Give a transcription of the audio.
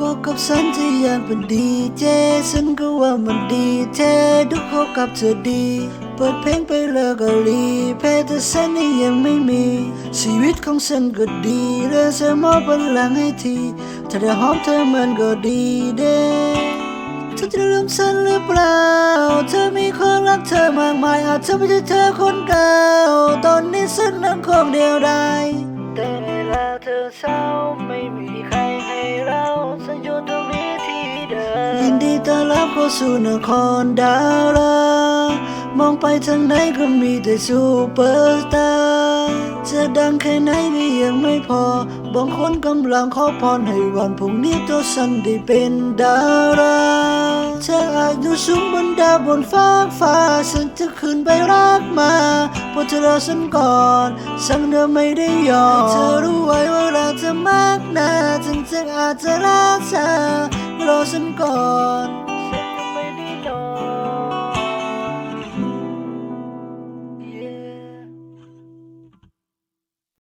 กับฉันที่อยากเป็นดีเจฉันก็ว่ามันดีเททุกเขากับเธอดี เปิดเพลงไปแล้วก็รีเพลย์แต่ฉันนี่ยังไม่มี ชีวิตของฉันก็ดีเลยเธอมอบพลังให้ทีถ้าได้หอมเธอมันก็ดีเด้เธอจะลืมฉันหรือเปล่า เธอมีคนรักเธอมากมายอาจจะไม่ใช่เธอคนเก่า ตอนนี้ฉันนั้นคงเดียวดายแต่เวลาเธอเศร้า ยินดีต้อนรับเข้าสู่นครดาวรามองไปทางไหนก็มีแต่ซูเปอร์สตาร์จะดังแค่ไหนก็ยังไม่พอ บางคนกำลังขอพรให้วันพรุ่งนี้ตัวฉันได้เป็นดาราเธออาจอยู่สูงบนดาวบนฟ้าฟ้าฉันจะขึ้นไปรักมาเพราะเธอรอฉันก่อนสังเดิมไม่ได้ยอมให้เธอรู้ไว้ว่าเราจะมากนะถึงจะอาจจะรักเธอ รอฉันก่อน